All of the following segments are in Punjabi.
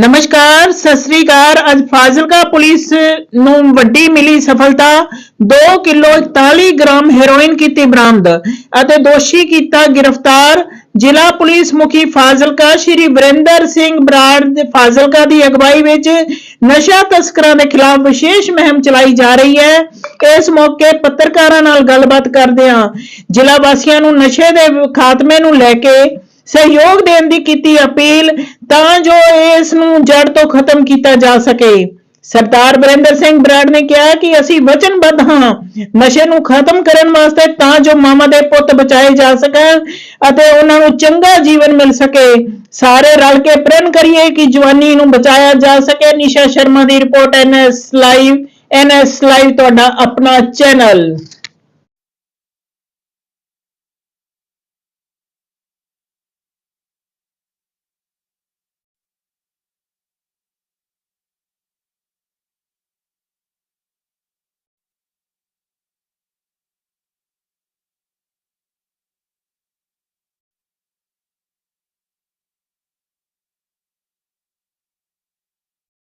ਨਮਸਕਾਰ, ਸਤਿ ਸ੍ਰੀ ਅਕਾਲ। ਅੱਜ ਫਾਜ਼ਿਲਕਾ ਪੁਲਿਸ ਨੂੰ ਵੱਡੀ ਮਿਲੀ ਸਫਲਤਾ। 2 ਕਿਲੋ 41 ਗ੍ਰਾਮ ਹੈਰੋਇਨ ਕੀਤੀ ਬਰਾਮਦ ਅਤੇ ਦੋਸ਼ੀ ਕੀਤਾ ਗ੍ਰਿਫਤਾਰ। ਜ਼ਿਲ੍ਹਾ ਪੁਲਿਸ ਮੁਖੀ ਫਾਜ਼ਿਲਕਾ ਸ਼੍ਰੀ ਵਰਿੰਦਰ ਸਿੰਘ ਬਰਾੜ ਦੇ ਫਾਜ਼ਿਲਕਾ ਦੀ ਅਗਵਾਈ ਵਿੱਚ ਨਸ਼ਾ ਤਸਕਰਾਂ ਦੇ ਖਿਲਾਫ ਵਿਸ਼ੇਸ਼ ਮੁਹਿੰਮ ਚਲਾਈ ਜਾ ਰਹੀ ਹੈ। ਇਸ ਮੌਕੇ ਪੱਤਰਕਾਰਾਂ ਨਾਲ ਗੱਲਬਾਤ ਕਰਦਿਆਂ ਜ਼ਿਲ੍ਹਾ ਵਾਸੀਆਂ ਨੂੰ ਨਸ਼ੇ ਦੇ ਖਾਤਮੇ ਨੂੰ ਲੈ ਕੇ ਸਹਿਯੋਗ ਦੇਣ ਦੀ ਕੀਤੀ ਅਪੀਲ, ਤਾਂ ਜੋ ਇਸ ਨੂੰ ਜੜ ਤੋਂ ਖਤਮ ਕੀਤਾ ਜਾ ਸਕੇ। ਸਰਦਾਰ ਬਰਿੰਦਰ ਸਿੰਘ ਬਰਾੜ ਨੇ ਕਿਹਾ ਕਿ ਅਸੀਂ ਵਚਨਬੱਧ ਹਾਂ, ਨਸ਼ੇ ਨੂੰ ਖਤਮ ਕਰਨ ਵਾਸਤੇ ਤਾਂ ਜੋ ਮਾਮਾ ਦੇ ਪੁੱਤ ਬਚਾਏ ਜਾ ਸਕਣ ਅਤੇ ਉਹਨਾਂ ਨੂੰ ਚੰਗਾ ਜੀਵਨ ਮਿਲ ਸਕੇ। ਸਾਰੇ ਰਲ ਕੇ ਪ੍ਰਣ ਕਰੀਏ ਕਿ ਜਵਾਨੀ ਨੂੰ ਬਚਾਇਆ ਜਾ ਸਕੇ। ਨਿਸ਼ਾ ਸ਼ਰਮਾ ਦੀ report NS live NS live, ਤੁਹਾਡਾ ਆਪਣਾ ਚੈਨਲ।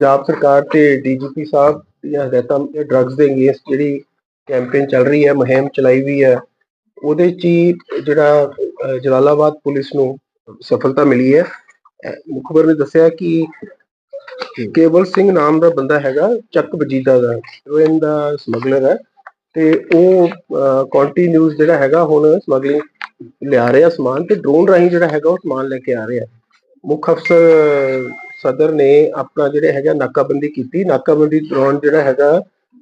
ਪੰਜਾਬ ਸਰਕਾਰ ਤੇ ਡੀਜੀਪੀ ਸਾਹਿਬ ਦੀਆਂ ਹਦਾਇਤਾਂ ਡਰੱਗਸ ਦੇ ਅਗੇਂਸਟ ਜਿਹੜੀ ਕੈਂਪੇਨ ਚੱਲ ਰਹੀ ਹੈ, ਮੁਹਿੰਮ ਚਲਾਈ ਵੀ ਹੈ, ਉਹਦੇ ਚ ਹੀ ਜਿਹੜਾ ਜਲਾਲਾਬਾਦ ਪੁਲਿਸ ਨੂੰ ਸਫਲਤਾ ਮਿਲੀ ਹੈ। ਮੁਖਬਰ ਨੇ ਦੱਸਿਆ ਕਿ ਕੇਵਲ ਸਿੰਘ ਨਾਮ ਦਾ ਬੰਦਾ ਹੈਗਾ, ਚੱਕ ਵਜੀਦਾ ਦਾ ਹੈਰੋਇਨ ਦਾ ਸਮਗਲਰ ਹੈ ਤੇ ਉਹ ਕੰਟੀਨਿਊਸ ਜਿਹੜਾ ਹੈਗਾ, ਹੁਣ ਸਮਗਲਿੰਗ ਲਿਆ ਰਿਹਾ ਸਮਾਨ ਤੇ ਡਰੋਨ ਰਾਹੀਂ ਜਿਹੜਾ ਹੈਗਾ, ਉਹ ਸਮਾਨ ਲੈ ਕੇ ਆ ਰਿਹਾ। ਮੁੱਖ ਅਫਸਰ ਸਦਰ ਨੇ ਆਪਣਾ ਜਿਹੜੇ ਹੈਗਾ ਨਾਕਾਬੰਦੀ ਕੀਤੀ। ਨਾਕਾਬੰਦੀ ਦੌਰਾਨ ਜਿਹੜਾ ਹੈਗਾ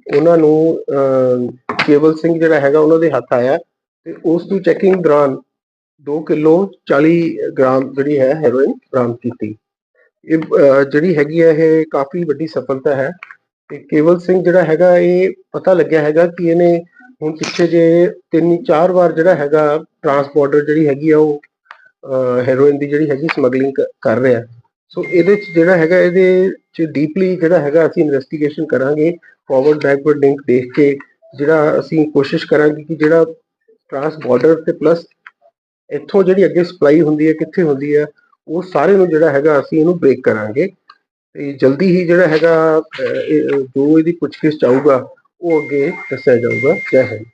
ਉਹਨਾਂ ਨੂੰ ਅਹ, ਕੇਵਲ ਸਿੰਘ ਜਿਹੜਾ ਹੈਗਾ ਉਹਨਾਂ ਦੇ ਹੱਥ ਆਇਆ ਤੇ ਉਸ ਦੀ ਚੈਕਿੰਗ ਦੌਰਾਨ 2 ਕਿਲੋ 40 ਗ੍ਰਾਮ ਜਿਹੜੀ ਹੈ ਹੈਰੋਇਨ ਬਰਾਮਦ ਕੀਤੀ। ਇਹ ਜਿਹੜੀ ਹੈਗੀ ਹੈ ਇਹ ਕਾਫੀ ਵੱਡੀ ਸਫਲਤਾ ਹੈ ਤੇ ਕੇਵਲ ਸਿੰਘ ਜਿਹੜਾ ਹੈਗਾ ਇਹ ਪਤਾ ਲੱਗਿਆ ਹੈਗਾ ਕਿ ਇਹਨੇ ਹੁਣ ਪਿੱਛੇ ਜੇ ਤਿੰਨ ਚਾਰ ਵਾਰ ਜਿਹੜਾ ਹੈਗਾ ਟਰਾਂਸਪੋਰਟਰ ਜਿਹੜੀ ਹੈਗੀ ਆ ਉਹ ਹੈਰੋਇਨ ਦੀ ਜਿਹੜੀ ਹੈਗੀ ਸਮਗਲਿੰਗ ਕਰ ਰਿਹਾ। ਸੋ ਇਹਦੇ ਚ ਜਿਹੜਾ ਹੈਗਾ, ਇਹਦੇ ਚ ਡੀਪਲੀ ਜਿਹੜਾ ਹੈਗਾ, ਅਸੀਂ ਇਨਵੈਸਟੀਗੇਸ਼ਨ ਕਰਾਂਗੇ ਫਾਰਵਰਡ ਬੈਕਵਰਡ ਲਿੰਕ ਦੇਖ ਕੇ, ਜਿਹੜਾ ਅਸੀਂ ਕੋਸ਼ਿਸ਼ ਕਰਾਂਗੇ ਕਿ ਜਿਹੜਾ ਟਰਾਂਸ ਬਾਰਡਰ ਤੇ ਪਲੱਸ ਇੱਥੋਂ ਜਿਹੜੀ ਅੱਗੇ ਸਪਲਾਈ ਹੁੰਦੀ ਹੈ, ਕਿੱਥੇ ਹੁੰਦੀ ਹੈ, ਉਹ ਸਾਰੇ ਨੂੰ ਜਿਹੜਾ ਹੈਗਾ, ਅਸੀਂ ਇਹਨੂੰ ਬ੍ਰੇਕ ਕਰਾਂਗੇ। ਤੇ ਜਲਦੀ ਹੀ ਜਿਹੜਾ ਹੈਗਾ ਜੋ ਇਹਦੀ ਪੁੱਛਗਿੱਛ ਚਾਹੂਗਾ ਉਹ ਅੱਗੇ ਦੱਸਿਆ ਜਾਊਗਾ। ਜੈ ਹਿੰਦ।